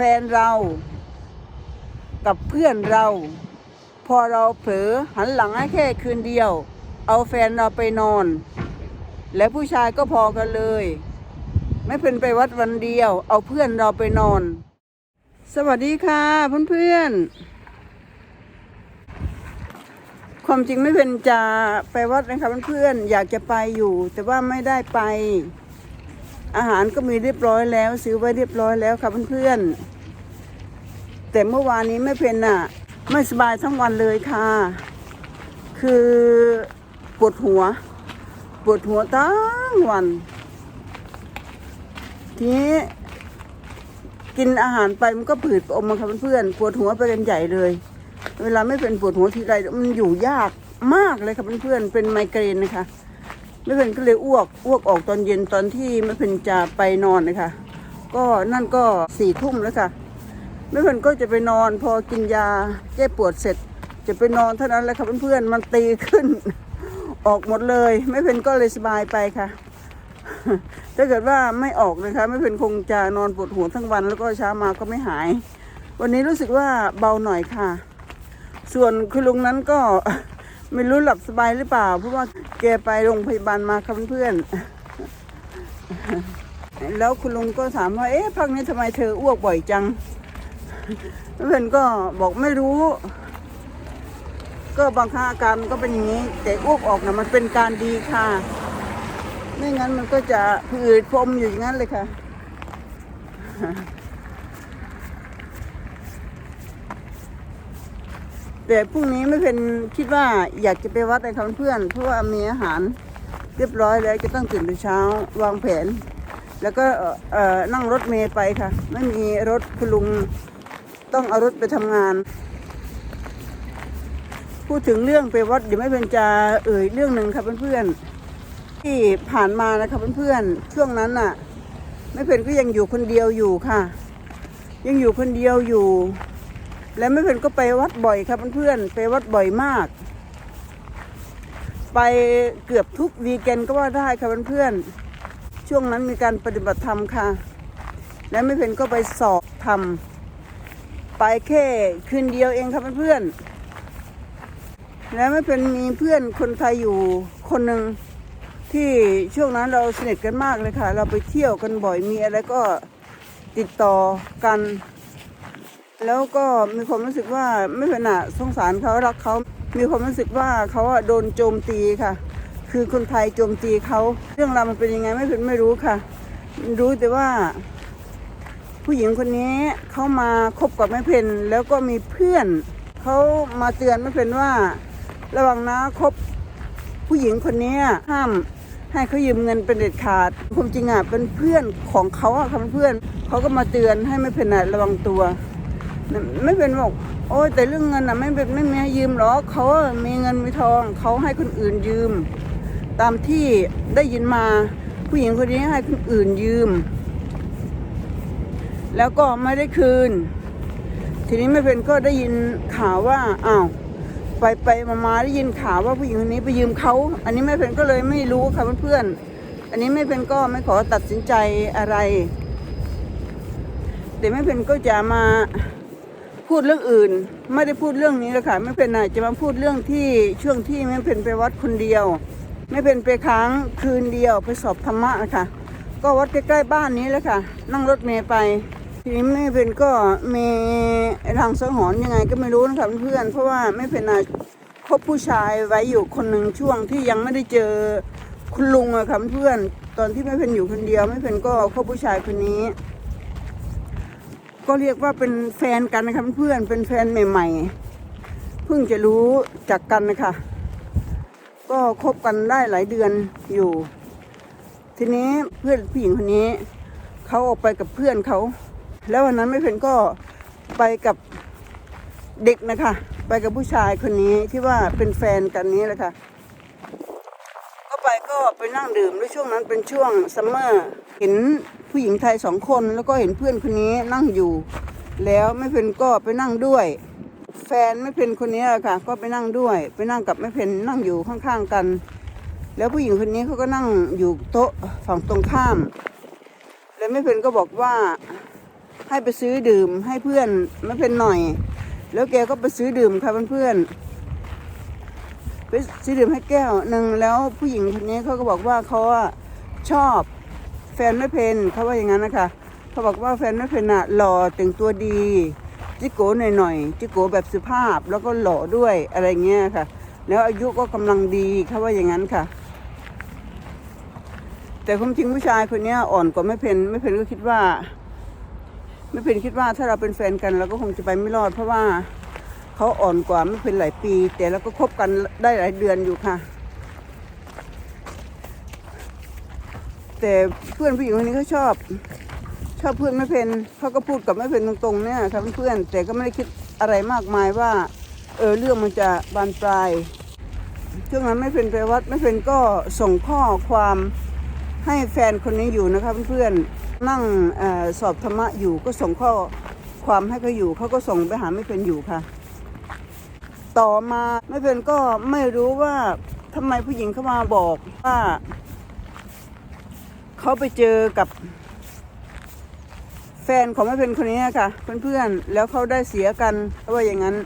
แฟนเรา กับเพื่อนเรา พอเราเผลอหันหลังให้แค่คืนเดียว เอาแฟนเราไปนอน และผู้ชายก็พอกันเลย ไม่เป็นไปวัดวันเดียว เอาเพื่อนเราไปนอน สวัสดีค่ะเพื่อนๆความจริงไม่เป็นจะไปวัดนะคะเพื่อนๆอยากจะไปอยู่ แต่ว่าไม่ได้ไป อาหารก็มีเรียบร้อยแล้ว ซื้อไว้เรียบร้อยแล้วค่ะเพื่อนๆแต่เมื่อวานนี้ไม่เป็นน่ะ ไม่สบายทั้งวันเลยค่ะ คือปวดหัว ปวดหัวทั้งวัน ทีนี้กินอาหารไปมันก็ผืดอมมาค่ะเพื่อนๆปวดหัวไปกันใหญ่เลย เวลาไม่เป็นปวดหัวทีไรมันอยู่ยากมากเลยค่ะเพื่อนๆเป็นไมเกรนนะคะ ม่เป็นก็เลยอ้วกอ้วกออกตอนเย็นตอนที่ไม่เป็นจะไปนอนนะคะก็นั่นก็สี่ทุ่มแล้วค่ะไม่เป็นก็จะไปนอนพอกินยาแก้ปวดเสร็จ จะไปนอนเท่านั้นแหละค่ะเพื่อนๆมันตีขึ้น ออกหมดเลยไม่เป็นก็เลยสบายไปค่ะ ถ้าเกิดว่าไม่ออกนะคะไม่เป็นคงจะนอนปวดหัวทั้งวัน แล้วก็เช้ามาก็ไม่หาย วันนี้รู้สึกว่าเบาหน่อยค่ะ ส่วนคุณลุงนั้นก็ ไม่รู้หลับสบายหรือเปล่า เพราะว่าแกไปโรงพยาบาลมาค่ะเพื่อน แล้วคุณลุงก็ถามว่า เอ๊ะพักนี้ทำไมเธออ้วกบ่อยจัง เพื่อนก็บอกไม่รู้ ก็บางครั้งอาการมันก็เป็นอย่างนี้ แต่อ้วกออกนะมันเป็นการดีค่ะ ไม่งั้นมันก็จะผืดพรมอยู่อย่างนั้นเลยค่ะ แต่พรุ่งนี้ไม่เป็นคิดว่าอยากจะไปวัดในคำเพื่อน เพราะว่ามีอาหารเรียบร้อยแล้วจะต้องตื่นแต่เช้าวางแผน แล้วก็เอ่อนั่งรถเมย์ไปค่ะ ไม่มีรถคุณลุงต้องเอารถไปทำงาน พูดถึงเรื่องไปวัดเดี๋ยวไม่เป็นจะเอ่ยเรื่องหนึ่งค่ะเพื่อนๆที่ผ่านมานะคะเพื่อนๆช่วงนั้นน่ะ ไม่เป็นก็ยังอยู่คนเดียวอยู่ค่ะ ยังอยู่คนเดียวอยู่ และไม่เป็นก็ไปวัดบ่อยครับเพื่อนๆไปวัดบ่อยมาก ไปเกือบทุกวีเกนก็ว่าได้ค่ะเพื่อนๆช่วงนั้นมีการปฏิบัติธรรมค่ะ และไม่เป็นก็ไปสอบธรรมไปแค่คืนเดียวเองครับเพื่อนๆและไม่เป็นมีเพื่อนคนไทยอยู่คนหนึ่งที่ช่วงนั้นเราสนิทกันมากเลยค่ะ เราไปเที่ยวกันบ่อยมีอะไรก็ติดต่อกัน แล้วก็มีความรู้สึกว่าไม่เป็นอะสงสารเขารักเขา มีความรู้สึกว่าเขาอะโดนโจมตีค่ะ คือคนไทยโจมตีเขาเรื่องราวมันเป็นยังไงไม่เป็นไม่รู้ค่ะ รู้แต่ว่า ผู้หญิงคนนี้เขามาคบกับแม่เพนแล้วก็มีเพื่อนเขามาเตือนแม่เพนว่า ระวังนะคบผู้หญิงคนนี้ห้ามให้เขายืมเงินเป็นเด็ดขาดความจริงอะเป็นเพื่อนของเขาอะค่ะเพื่อนเขาก็มาเตือนให้ไม่เพนอะระวังตัว ไม่เป็นบอกโอ้ยแต่เรื่องเงินอะไม่เป็นไม่มีให้ยืมหรอกเขามีเงินมีทองเขาให้คนอื่นยืม ตามที่ได้ยินมาผู้หญิงคนนี้ให้คนอื่นยืม แล้วก็ไม่ได้คืน ทีนี้ไม่เป็นก็ได้ยินข่าวว่าอ้าวไปไปมามาได้ยินข่าวว่าผู้หญิงคนนี้ไปยืมเขาอันนี้ไม่เป็นก็เลยไม่รู้ค่ะเพื่อนๆอันนี้ไม่เป็นก็ไม่ขอตัดสินใจอะไรแต่ไม่เป็นก็จะมา พูดเรื่องอื่น ไม่ได้พูดเรื่องนี้เลยค่ะไม่เป็นไรจะมาพูดเรื่องที่ช่วงที่ไม่เป็นไปวัดคนเดียว ไม่เป็นไปค้างคืนเดียวไปสอบธรรมะนะคะก็วัดใกล้ๆบ้านนี้แหละค่ะ นั่งรถเมย์ไป ทีนี้ไม่เป็นก็มีทางสังหรณ์ยังไงก็ไม่รู้นะคะเพื่อนเพราะว่าไม่เป็นอะคบผู้ชายไว้อยู่คนหนึ่งช่วงที่ยังไม่ได้เจอคุณลุงอะค่ะเพื่อน ตอนที่ไม่เป็นอยู่คนเดียว ไม่เป็นก็คบผู้ชายคนนี้ ก็เรียกว่าเป็นแฟนกันนะคะเพื่อนเป็นแฟนใหม่ ๆ เพิ่งจะรู้จักกันนะคะก็คบกันได้หลายเดือนอยู่ ทีนี้เพื่อนผู้หญิงคนนี้เขาออกไปกับเพื่อนเขา แล้ววันนั้นไม่เพนก็ไปกับเด็กนะคะ ไปกับผู้ชายคนนี้ที่ว่าเป็นแฟนกันนี้แหละค่ะ ไปก็ไปนั่งดื่มด้วยช่วงนั้นเป็นช่วงซัมเมอร์เห็นผู้หญิงไทยสองคนแล้วก็เห็นเพื่อนคนนี้นั่งอยู่ แล้วไม่เพนก็ไปนั่งด้วย แฟนไม่เพนคนนี้ค่ะ ก็ไปนั่งด้วย ไปนั่งกับไม่เพนนั่งอยู่ข้างๆกัน แล้วผู้หญิงคนนี้เขาก็นั่งอยู่โต๊ะฝั่งตรงข้าม แล้วไม่เพนก็บอกว่าให้ไปซื้อดื่มให้เพื่อนไม่เป็นหน่อย แล้วแกก็ไปซื้อดื่มค่ะเพื่อนๆ ไปซื้อดื่มให้แก้วหนึ่งแล้วผู้หญิงคนนี้เขาก็บอกว่าเขาชอบแฟนไม่เพนเขาว่าอย่างนั้นนะคะเขาบอกว่าแฟนไม่เพนอะหล่อแต่งตัวดีจิโก้หน่อยๆจิโก้แบบสุภาพแล้วก็หล่อด้วยอะไรเงี้ยค่ะ แล้วอายุก็กำลังดีเขาว่าอย่างนั้นค่ะ แต่ความจริงผู้ชายคนนี้อ่อนกว่าไม่เพนไม่เพนก็คิดว่าไม่เพนคิดว่าถ้าเราเป็นแฟนกันเราก็คงจะไปไม่รอดเพราะว่า เขาอ่อนกว่าไม่เพนหลายปี แต่เราก็คบกันได้หลายเดือนอยู่ค่ะ แต่เพื่อนผู้หญิงคนนี้เขาชอบ ชอบเพื่อนไม่เพนเขาก็พูดกับไม่เพนตรงๆเนี่ยครับเพื่อนแต่ก็ไม่ได้คิดอะไรมากมายว่า เออเรื่องมันจะบานปลายช่วงนั้นไม่เพนไปวัดไม่เพนก็ส่งข้อความให้แฟนคนนี้อยู่นะคะเพื่อนๆนั่งออสอบธรรมะอยู่ก็ส่งข้อความให้เขาอยู่เขาก็ส่งไปหาไม่เพนอยู่ค่ะ ต่อมาไม่เพนก็ไม่รู้ว่าทำไมผู้หญิงเข้ามาบอกว่าเขาไปเจอกับแฟนของแม่เพนคนนี้ค่ะเพื่อนๆแล้วเขาได้เสียกันเพราะว่าอย่างนั้น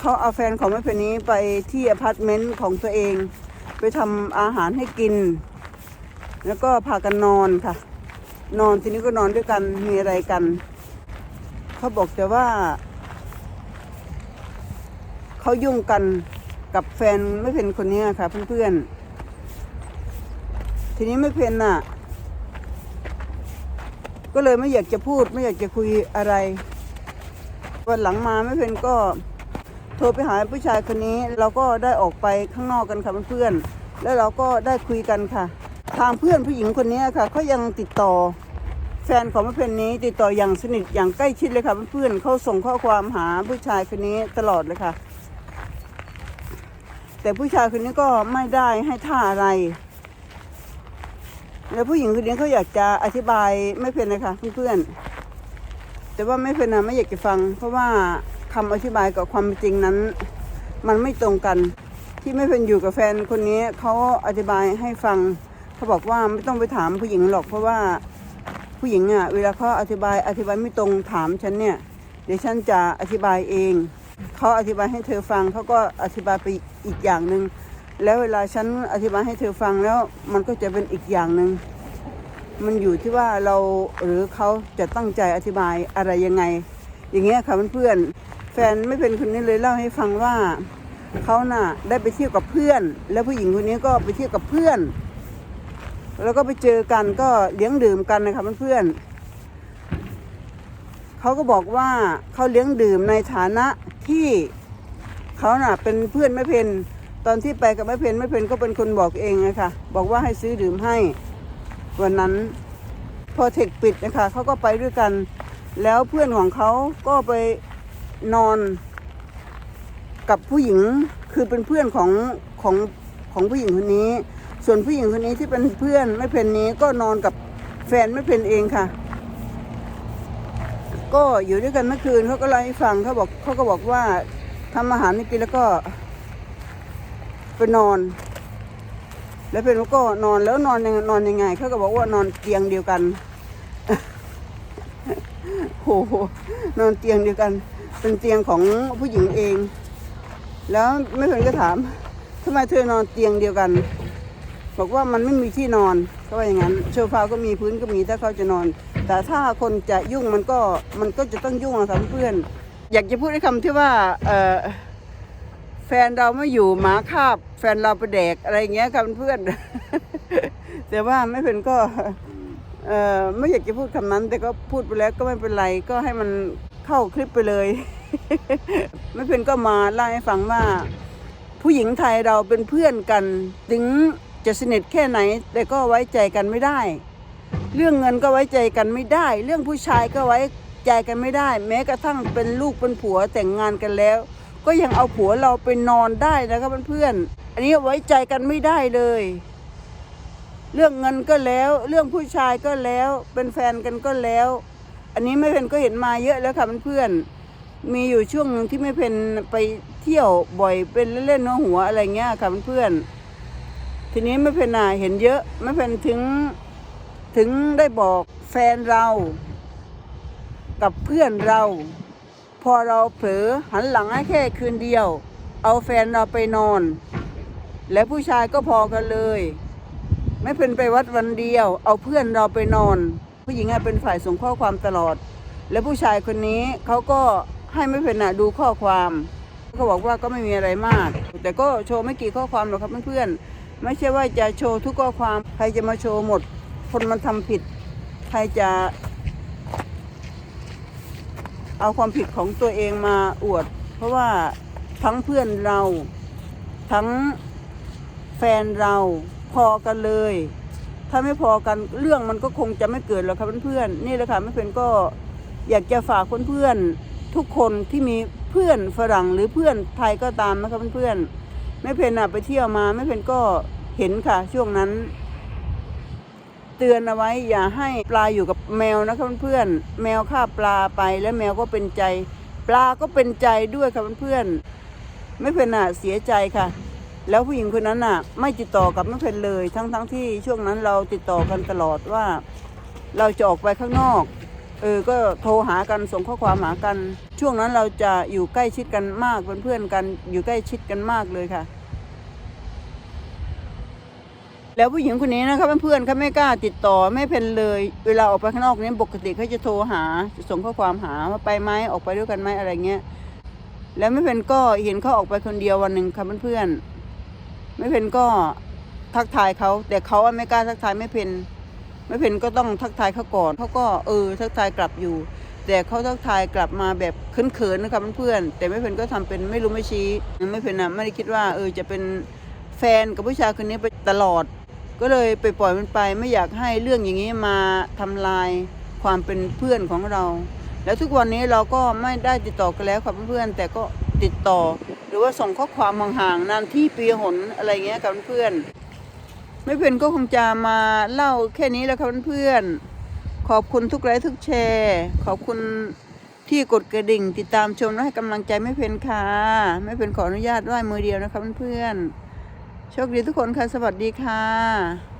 เขาเอาแฟนของแม่เพนนี้ไปที่อพาร์ตเมนต์ของตัวเอง ไปทำอาหารให้กิน แล้วก็พากันนอนค่ะ นอนทีนี้ก็นอนด้วยกันมีอะไรกัน เขาบอกแต่ว่า เขายุ่งกันกับแฟนไม่เพนคนนี้ค่ะเพื่อนๆ ทีนี้ไม่เพนน่ะ ก็เลยไม่อยากจะพูดไม่อยากจะคุยอะไรวันหลังมาไม่เพนก็โทรไปหาผู้ชายคนนี้เราก็ได้ออกไปข้างนอกกันค่ะเพื่อนๆแล้วเราก็ได้คุยกันค่ะ ทางเพื่อนผู้หญิงคนนี้ค่ะเขายังติดต่อ แฟนของแม่เพนนี้ติดต่ออย่างสนิทอย่างใกล้ชิดเลยค่ะเพื่อนๆเขาส่งข้อความหาผู้ชายคนนี้ตลอดเลยค่ะ แต่ผู้ชายคนนี้ก็ไม่ได้ให้ท่าอะไร แล้วผู้หญิงคนนี้เขาอยากจะอธิบายไม่เป็นเลยค่ะเพื่อนๆแต่ว่าไม่เป็นนะไม่อยากจะฟัง เพราะว่าคำอธิบายกับความจริงนั้น มันไม่ตรงกัน ที่ไม่เป็นอยู่กับแฟนคนนี้เขาอธิบายให้ฟังเขาบอกว่าไม่ต้องไปถามผู้หญิงหรอก เพราะว่าผู้หญิงอะเวลาเขาอธิบายอธิบายไม่ตรงถามฉันเนี่ย เดี๋ยวฉันจะอธิบายเอง เขาอธิบายให้เธอฟังเขาก็อธิบายไปอีกอย่างหนึ่งแล้วเวลาฉันอธิบายให้เธอฟังแล้ว มันก็จะเป็นอีกอย่างหนึ่งมันอยู่ที่ว่าเราหรือเขาจะตั้งใจอธิบายอะไรยังไง อย่างเงี้ยค่ะเพื่อนแฟนไม่เป็นคนนี้เลยเล่าให้ฟังว่าเขาน่ะได้ไปเที่ยวกับเพื่อน แล้วผู้หญิงคนนี้ก็ไปเที่ยวกับเพื่อน แล้วก็ไปเจอกันก็เลี้ยงดื่มกันนะคะเพื่อนเขาก็บอกว่าเขาเลี้ยงดื่มในฐานะ ที่เขาน่ะเป็นเพื่อนไม่เพนตอนที่ไปกับไม่เพนไม่เพนก็เป็นคนบอกเองนะคะบอกว่าให้ซื้อดื่มให้วันนั้นพอเทคปิดนะคะเขาก็ไปด้วยกัน แล้วเพื่อนของเขาก็ไปนอนกับผู้หญิงคือเป็นเพื่อนของของของผู้หญิงคนนี้ ส่วนผู้หญิงคนนี้ที่เป็นเพื่อนไม่เพนนี้ก็นอนกับแฟนไม่เพนเองค่ะ ก็อยู่ด้วยกันเมื่อคืนเขาก็เล่าให้ฟังเขาบอกเขาก็บอกว่าทำอาหารให้กินแล้วก็ไปนอน แล้วเป็นก็นอนแล้วนอนยังนอนยังไงเขาก็บอกว่านอนเตียงเดียวกันโอ้โหนอนเตียงเดียวกัน เป็นเตียงของผู้หญิงเอง แล้วไม่เคยก็ถามทำไมเธอนอนเตียงเดียวกัน บอกว่ามันไม่มีที่นอน เขาว่าอย่างนั้นโซฟาก็มีพื้นก็มีถ้าเขาจะนอน แต่ถ้าคนจะยุ่งมันก็มันก็จะต้องยุ่งนะครับเพื่อนอยากจะพูดในคำที่ว่าเอแฟนเราไม่อยู่หมาคาบ แฟนเราไปแดกอะไรเงี้ยค่ะเพื่อน แต่ว่าไม่เป็นก็เอไม่อยากจะพูดคำนั้น แต่ก็พูดไปแล้วก็ไม่เป็นไรก็ให้มันเข้าคลิปไปเลย ไม่เป็นก็มาเล่าให้ฟังว่า ผู้หญิงไทยเราเป็นเพื่อนกัน ถึง จะสนิทแค่ไหน แต่ก็ไว้ใจกันไม่ได้ เรื่องเงินก็ไว้ใจกันไม่ได้ เรื่องผู้ชายก็ไว้ใจกันไม่ได้ แม้กระทั่งเป็นลูกเป็นผัวแต่งงานกันแล้ว ก็ยังเอาผัวเราไปนอนได้นะครับเพื่อนๆอันนี้ไว้ใจกันไม่ได้เลย เรื่องเงินก็แล้ว เรื่องผู้ชายก็แล้ว เป็นแฟนกันก็แล้ว อันนี้ไม่เพนก็เห็นมาเยอะแล้วค่ะเพื่อนๆมีอยู่ช่วงหนึ่งที่ไม่เพนไปเที่ยวบ่อยเป็นเล่นๆเนื้อหัวอะไรเงี้ยค่ะเพื่อนๆ ทีนี้ไม่เพนน่ะเห็นเยอะไม่เพนถึงถึงได้บอกแฟนเรากับเพื่อนเรา พอเราเผลอหันหลังให้แค่คืนเดียว เอาแฟนเราไปนอน และผู้ชายก็พอกันเลย ไม่เป็นไปวัดวันเดียว เอาเพื่อนเราไปนอน ผู้หญิงอะเป็นฝ่ายส่งข้อความตลอด และผู้ชายคนนี้เขาก็ให้ไม่เป็นอะดูข้อความเขาบอกว่าก็ไม่มีอะไรมาก แต่ก็โชว์ไม่กี่ข้อความหรอกครับเพื่อนๆ ไม่ใช่ว่าจะโชว์ทุกข้อความใครจะมาโชว์หมด คนมันทำผิด ใครจะ เอาความผิดของตัวเองมาอวด เพราะว่าทั้งเพื่อนเราทั้งแฟนเราพอกันเลย ถ้าไม่พอกันเรื่องมันก็คงจะไม่เกิดหรอกครับเพื่อนๆนี่แหละค่ะไม่เป็นก็อยากจะฝากเพื่อนๆทุกคนที่มีเพื่อนฝรั่งหรือเพื่อนไทยก็ตามนะครับเพื่อนๆ ไม่เพนอะไปเที่ยวมาไม่เพนก็เห็นค่ะ ช่วงนั้น เตือนเอาไว้อย่าให้ปลาอยู่กับแมวนะครับเพื่อนแมวฆ่าปลาไปแล้วแมวก็เป็นใจ ปลาก็เป็นใจด้วยค่ะเพื่อนไม่เป็นอะเสียใจค่ะ แล้วผู้หญิงคนนั้นน่ะไม่ติดต่อกับไม่เพนเลย ทั้งทั้งที่ช่วงนั้นเราติดต่อกันตลอดว่า เราจะออกไปข้างนอก เออก็โทรหากันส่งข้อความหากัน ช่วงนั้นเราจะอยู่ใกล้ชิดกันมากเป็นเพื่อนกันอยู่ใกล้ชิดกันมากเลยค่ะ แล้วผู้หญิงคนนี้นะคะเพื่อนๆเขาไม่กล้าติดต่อไม่เพนเลย เวลาออกไปข้างนอกนี้ปกติเขาจะโทรหาส่งข้อความหาว่าไปไหมออกไปด้วยกันไหมอะไรเงี้ยแล้วไม่เพนก็เห็นเขาออกไปคนเดียววันหนึ่งค่ะเพื่อนๆไม่เพนก็ทักทายเขาแต่เขาไม่กล้าทักทายไม่เพน ไม่เพนก็ต้องทักทายเขาก่อนเขาก็เออทักทายกลับอยู่ แต่เขาทักทายกลับมาแบบเขินๆนะคะเพื่อนๆแต่ไม่เพนก็ทำเป็นไม่รู้ไม่ชี้ไม่เพนอะไม่ได้คิดว่าเออจะเป็นแฟนกับผู้ชายคนนี้ไปตลอด ก็เลยไปปล่อยมันไปไม่อยากให้เรื่องอย่างนี้มาทำลายความเป็นเพื่อนของเรา แล้วทุกวันนี้เราก็ไม่ได้ติดต่อกันแล้วครับเพื่อนๆแต่ก็ติดต่อ หรือว่าส่งข้อความห่างๆนานที่ปีหนอะไรเงี้ยกับเพื่อน ไม่เพื่อนก็คงจะมาเล่าแค่นี้แล้วครับเพื่อนๆขอบคุณทุกไลค์ทุกแชร์ ขอบคุณที่กดกระดิ่ง ติดตามชมและให้กำลังใจไม่เพนค่ะไม่เพื่อนขออนุญาตไหว้มือเดียวนะครับเพื่อนๆโชคดีทุกคนค่ะสวัสดีค่ะ